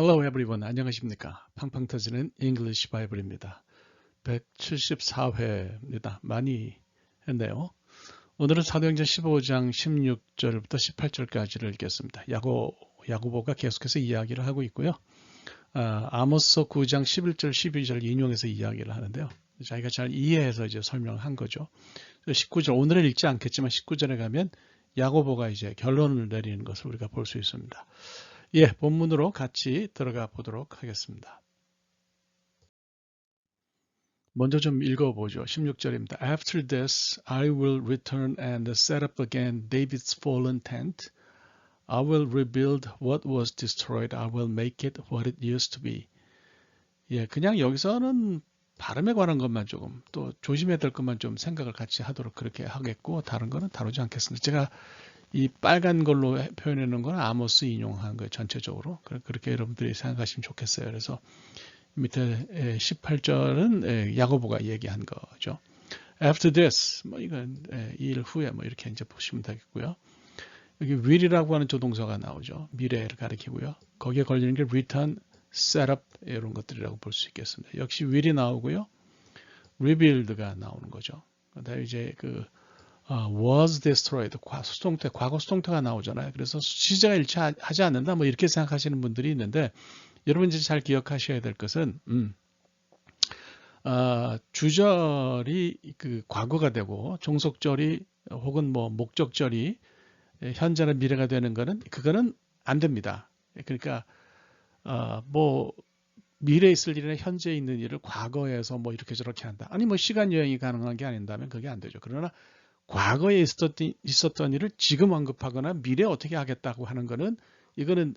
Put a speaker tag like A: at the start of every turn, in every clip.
A: Hello everyone. 안녕하십니까. 팡팡 터지는 English Bible입니다. 174회입니다. 많이 했네요. 오늘은 사도행전 15장 16절부터 18절까지를 읽겠습니다. 야고, 야고보가 계속해서 이야기를 하고 있고요. 아, 아모스 9장 11절 12절 인용해서 이야기를 하는데요. 자기가 잘 이해해서 이제 설명을 한 거죠. 19절 오늘은 읽지 않겠지만 19절에 가면 야고보가 이제 결론을 내리는 것을 우리가 볼 수 있습니다. 예, 본문으로 같이 들어가 보도록 하겠습니다. 먼저 좀 읽어보죠. 16절입니다. After this, I will return and set up again David's fallen tent. I will rebuild what was destroyed. I will make it what it used to be. 예, 그냥 여기서는 발음에 관한 것만 조금 또 조심해야 될 것만 좀 생각을 같이 하도록 그렇게 하겠고 다른 거는 다루지 않겠습니다. 제가 이 빨간 걸로 표현해 놓은 건 아모스 인용한 거예요. 전체적으로. 그렇게 여러분들이 생각하시면 좋겠어요. 그래서 밑에 18절은 야고보가 얘기한 거죠. After this, 뭐 이건 이일 후에 뭐 이렇게 이제 보시면 되겠고요. 여기 will이라고 하는 조동사가 나오죠. 미래를 가리키고요. 거기에 걸리는 게 return, setup 이런 것들이라고 볼 수 있겠습니다. 역시 will이 나오고요. rebuild가 나오는 거죠. 그다음에 이제 그 was destroyed. 수동태, 과거 수동태가 나오잖아요. 그래서 시제가 일치하지 않는다. 뭐 이렇게 생각하시는 분들이 있는데 여러분 이제 잘 기억하셔야 될 것은 음, 어, 주절이 그 과거가 되고 종속절이 혹은 뭐 목적절이 현재나 미래가 되는 거는 그거는 안 됩니다. 그러니까 어, 뭐 미래에 있을 일이나 현재에 있는 일을 과거에서 뭐 이렇게 저렇게 한다. 아니 뭐 시간 여행이 가능한 게 아닌다면 그게 안 되죠. 그러나 과거에 있었던, 있었던 일을 지금 언급하거나 미래에 어떻게 하겠다고 하는 것은 이거는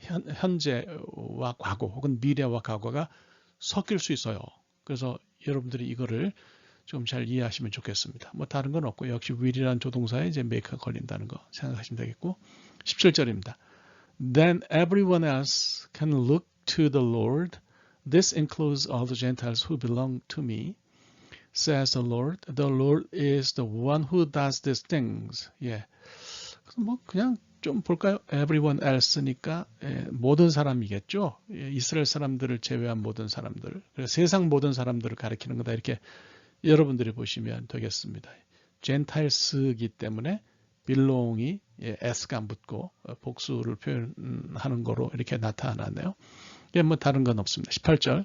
A: 현, 현재와 과거 혹은 미래와 과거가 섞일 수 있어요. 그래서 여러분들이 이거를 좀 잘 이해하시면 좋겠습니다. 뭐 다른 건 없고 역시 will이라는 조동사에 이제 make가 걸린다는 거 생각하시면 되겠고 17절입니다. Then everyone else can look to the Lord. This includes all the Gentiles who belong to me. Says the Lord. The Lord is the one who does these things. 예. 뭐 그냥 좀 볼까요? Everyone else니까 예, 모든 사람이겠죠. 예, 이스라엘 사람들을 제외한 모든 사람들. 세상 모든 사람들을 가리키는 거다 이렇게 여러분들이 보시면 되겠습니다. 젠타일스기 때문에 belong이 예, s가 붙고 복수를 표현하는 거로 이렇게 나타나네요. 예, 뭐 다른 건 없습니다. 18절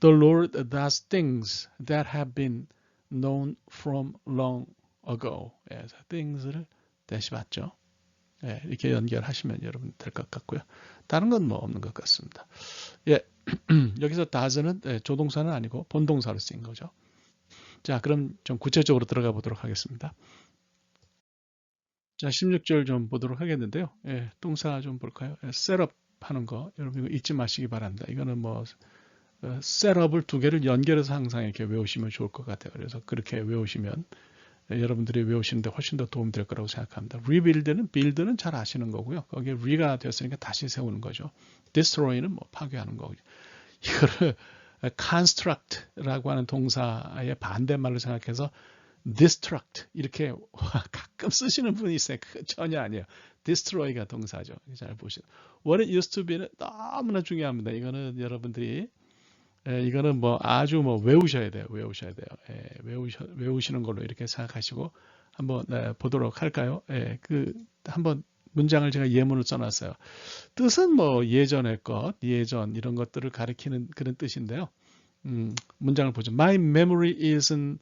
A: The Lord does things that have been known from long ago. 예, things를 대시 봤죠. 예, 이렇게 연결하시면 여러분 될 것 같고요. 다른 건 뭐 없는 것 같습니다. 예, 여기서 does는 예, 조동사는 아니고 본동사로 쓰인 거죠. 자, 그럼 좀 구체적으로 들어가 보도록 하겠습니다. 자, 16절 좀 보도록 하겠는데요. 예, 동사 좀 볼까요? 예, 셋업 하는 거 여러분 이거 잊지 마시기 바랍니다. 이거는 뭐 셋업을 두 개를 연결해서 항상 이렇게 외우시면 좋을 것 같아요. 그래서 그렇게 외우시면 여러분들이 외우시는데 훨씬 더 도움이 될 거라고 생각합니다. rebuild는 build는 잘 아시는 거고요. 거기에 re가 되었으니까 다시 세우는 거죠. destroy는 뭐 파괴하는 거고 이거를 construct라고 하는 동사의 반대말로 생각해서 destruct 이렇게 가끔 쓰시는 분이 있어요. 그 전혀 아니에요. destroy가 동사죠. 잘 보시죠. what it used to be는 너무나 중요합니다. 이거는 여러분들이 예, 이거는 뭐 아주 뭐 외우셔야 돼요. 외우셔야 돼요. 예, 외우셔, 외우시는 걸로 이렇게 생각하시고 한번 네, 보도록 할까요? 예, 그 한번 문장을 제가 예문을 써놨어요. 뜻은 뭐 예전의 것, 예전 이런 것들을 가리키는 그런 뜻인데요. 음, 문장을 보죠. My memory isn't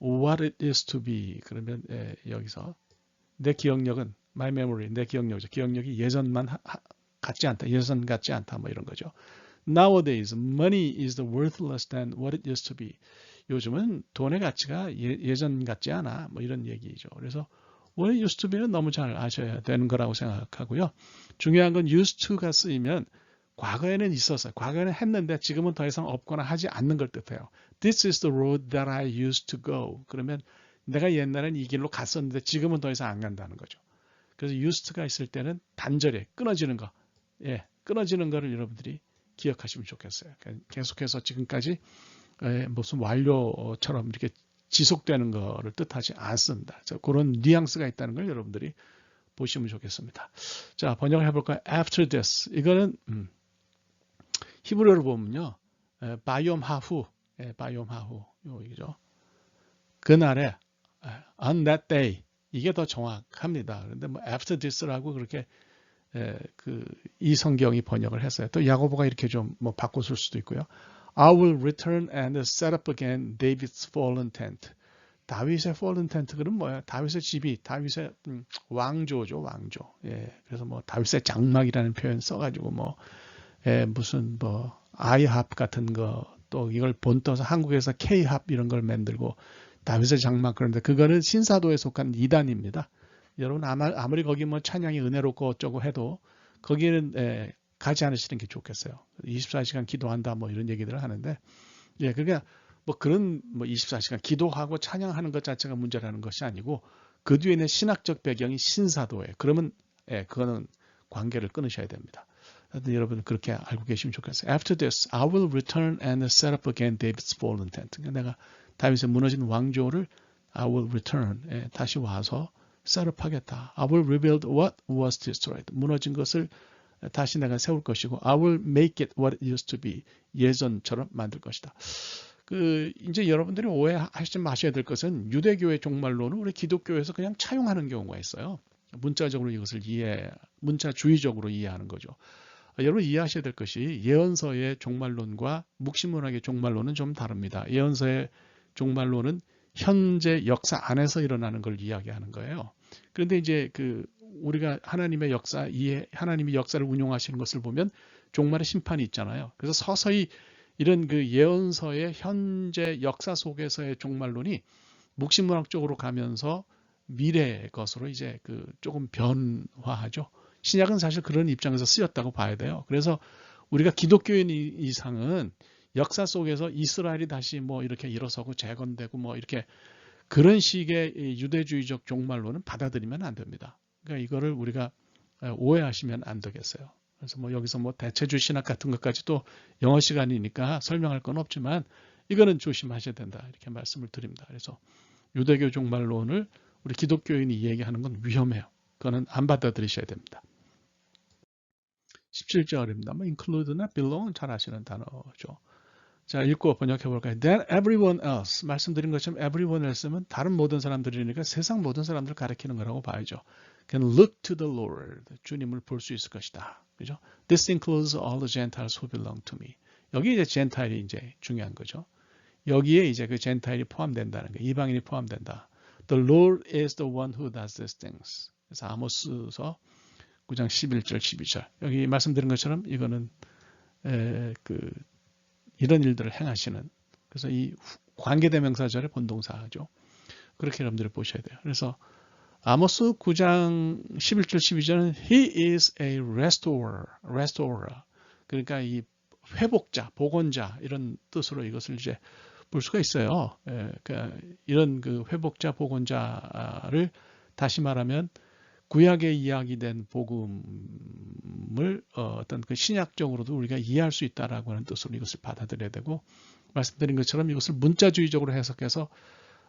A: what it is to be. 그러면 예, 여기서 내 기억력은 my memory, 내 기억력이죠. 기억력이 예전만 하, 같지 않다, 예전 같지 않다, 뭐 이런 거죠. Nowadays, money is worthless than what it used to be. 요즘은 돈의 가치가 예, 전 같지 않아. 뭐 이런 얘기죠. 그래서 what it used to be는 너무 잘 아셔야 되는 거라고 생각하고요. 중요한 건 used to가 쓰이면 과거에는 있었어요. 과거에는 했는데 지금은 더 이상 없거나 하지 않는 걸 뜻해요. This is the road that I used to go. 그러면 내가 옛날엔 이 길로 갔었는데 지금은 더 이상 안 간다는 거죠. 그래서 used가 있을 때는 단절해 끊어지는 거. 예, 끊어지는 거를 여러분들이 기억하시면 좋겠어요. 그러니까 계속해서 지금까지 무슨 완료처럼 이렇게 지속되는 것을 뜻하지 않습니다. 그런 뉘앙스가 있다는 걸 여러분들이 보시면 좋겠습니다. 자, 번역을 해볼까요? After this. 이거는 음, 히브리어로 보면요. 에, 바이옴 하후, 예, 바이옴 하후 여기죠. 그날에 에, on that day 이게 더 정확합니다. 그런데 뭐 after this라고 그렇게 에, 그 이 성경이 번역을 했어요. 또 야고보가 이렇게 좀 뭐 바꿔줄 수도 있고요. I will return and set up again David's fallen tent. 다윗의 fallen tent 그럼 뭐야? 다윗의 집이 다윗의 음, 왕조죠, 왕조. 예, 그래서 뭐 다윗의 장막이라는 표현 써가지고 뭐 예, 무슨 뭐 아이합 같은 거 또 이걸 본떠서 한국에서 K합 이런 걸 만들고 다윗의 장막 그런데 그거는 신사도에 속한 이단입니다. 여러분 아마, 아무리 거기 뭐 찬양이 은혜롭고 어쩌고 해도 거기는 예, 가지 않으시는 게 좋겠어요. 24시간 기도한다 뭐 이런 얘기들을 하는데 예, 그러니까 뭐 그런 뭐 24시간 기도하고 찬양하는 것 자체가 문제라는 것이 아니고 그 뒤에는 신학적 배경이 신사도예요. 그러면 예, 그거는 관계를 끊으셔야 됩니다. 하여튼 여러분 그렇게 알고 계시면 좋겠어요. After this, I will return and set up again David's fallen tent. 그러니까 내가 다윗의 무너진 왕조를 I will return 예, 다시 와서 셋업하겠다. I will rebuild what was destroyed. 무너진 것을 다시 내가 세울 것이고 I will make it what it used to be. 예전처럼 만들 것이다. 그 이제 여러분들이 오해하지 마셔야 될 것은 유대교의 종말론은 우리 기독교에서 그냥 차용하는 경우가 있어요. 문자적으로 이것을 이해, 문자주의적으로 이해하는 거죠. 여러분 이해하셔야 될 것이 예언서의 종말론과 묵시문학의 종말론은 좀 다릅니다. 예언서의 종말론은 현재 역사 안에서 일어나는 걸 이야기하는 거예요. 그런데 이제 그 우리가 하나님의 역사 이해 하나님이 역사를 운용하시는 것을 보면 종말의 심판이 있잖아요. 그래서 서서히 이런 그 예언서의 현재 역사 속에서의 종말론이 묵신문학적으로 가면서 미래의 것으로 이제 그 조금 변화하죠. 신약은 사실 그런 입장에서 쓰였다고 봐야 돼요. 그래서 우리가 기독교인 이상은 역사 속에서 이스라엘이 다시 뭐 이렇게 일어서고 재건되고 뭐 이렇게 그런 식의 유대주의적 종말론은 받아들이면 안 됩니다. 그러니까 이거를 우리가 오해하시면 안 되겠어요. 그래서 뭐 여기서 뭐 대체주 신학 같은 것까지 도 영어 시간이니까 설명할 건 없지만 이거는 조심하셔야 된다 이렇게 말씀을 드립니다. 그래서 유대교 종말론을 우리 기독교인이 얘기하는 건 위험해요. 그거는 안 받아들이셔야 됩니다. 17절입니다. 뭐 include나 belong은 잘 아시는 단어죠. 자, 읽고 번역해 볼까요? Then everyone else. 말씀드린 것처럼 everyone else면 다른 모든 사람들이니까 세상 모든 사람들 가리키는 거라고 봐야죠. Can look to the Lord. 주님을 볼 수 있을 것이다. 그죠? This includes all the Gentiles who belong to me. 여기 이제 젠타일이 이제 중요한 거죠. 여기에 이제 그 젠타일이 포함된다는 거, 이방인이 포함된다. The Lord is the one who does these things. 그래서 아모스서 9장 11절, 12절. 여기 말씀드린 것처럼 이거는 에, 그 이런 일들을 행하시는 그래서 이 관계대명사절의 본동사죠. 그렇게 여러분들이 보셔야 돼요. 그래서 아모스 9장 11절 12절은 He is a restorer, restorer. 그러니까 이 회복자, 복원자 이런 뜻으로 이것을 이제 볼 수가 있어요. 예, 그러니까 이런 그 회복자, 복원자를 다시 말하면 구약에 이야기된 복음 을 어, 어떤 그 신약적으로도 우리가 이해할 수 있다라고 하는 뜻으로 이것을 받아들여야 되고 말씀드린 것처럼 이것을 문자주의적으로 해석해서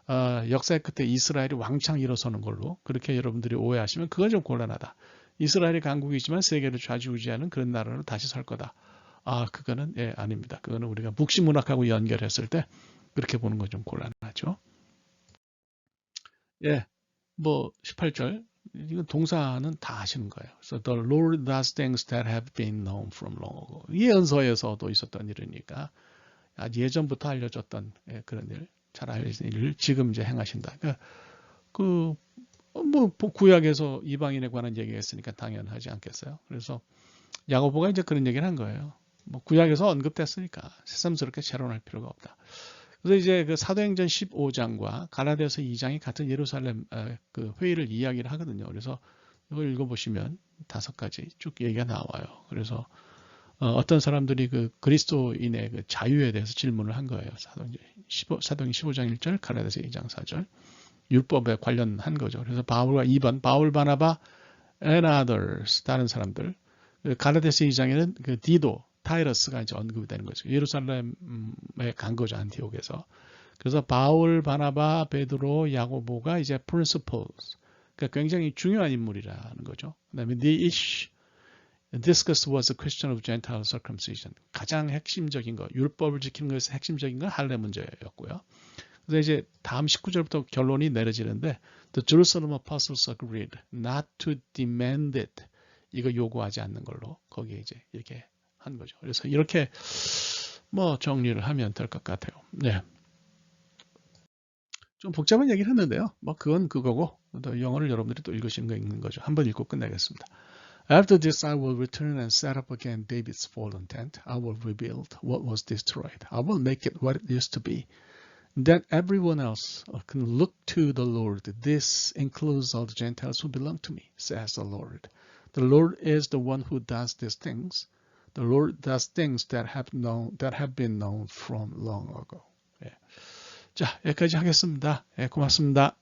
A: 어, 역사의 끝에 이스라엘이 왕창 일어서는 걸로 그렇게 여러분들이 오해하시면 그건 좀 곤란하다. 이스라엘이 강국이지만 세계를 좌지우지하는 그런 나라로 다시 살 거다. 아, 그거는 예, 아닙니다. 그거는 우리가 묵시문학하고 연결했을 때 그렇게 보는 건 좀 곤란하죠. 예, 뭐 18절 이건 동사는 다 하시는 거예요. 그래서 the Lord does things that have been known from long ago. 예언서에서도 있었던 일이니까 예전부터 알려졌던 예, 그런 일, 잘 알려진 일을 지금 이제 행하신다. 그러니까 그 뭐 구약에서 이방인에 관한 얘기가 있으니까 당연하지 않겠어요. 그래서 야고보가 이제 그런 얘기를 한 거예요. 뭐 구약에서 언급됐으니까 새삼스럽게 재론할 필요가 없다. 그래서 이제 그 사도행전 15장과 가나데서 2장이 같은 예루살렘 그 회의를 이야기를 하거든요. 그래서 이걸 읽어보시면 다섯 가지 쭉 얘기가 나와요. 그래서 어, 떤 사람들이 그 그리스도인의 그 자유에 대해서 질문을 한 거예요. 사도행전 15, 사도행 15장 1절, 가나데서 2장 4절. 율법에 관련한 거죠. 그래서 바울과 2번, 바울 바나바 and others, 다른 사람들. 그 가나데서 2장에는 그 디도, 타이러스가 이제 언급이 되는 거죠. 예루살렘에 간 거죠. 안티옥에서. 그래서 바울, 바나바, 베드로, 야고보가 이제 principles. 그러니까 굉장히 중요한 인물이라는 거죠. 그 다음에 the issue, discuss was a question of Gentile circumcision. 가장 핵심적인 거, 율법을 지키는 것에서 핵심적인 건 할례 문제였고요. 그래서 이제 다음 19절부터 결론이 내려지는데 The Jerusalem apostles agreed not to demand it. 이거 요구하지 않는 걸로 거기에 이제 이렇게 한 거죠. 그래서 이렇게 뭐 정리를 하면 될 것 같아요. 네. 좀 복잡한 얘기를 했는데요. 뭐 그건 그거고 또 영어를 여러분들이 또 읽으시는 거 읽는 거죠. 한번 읽고 끝내겠습니다. After this I will return and set up again David's fallen tent. I will rebuild what was destroyed. I will make it what it used to be. Then everyone else can look to the Lord. This includes all the Gentiles who belong to me, says the Lord. The Lord is the one who does these things. The Lord does things that have known that have been known from long ago. 예. 자, 여기까지 하겠습니다. 예, 고맙습니다.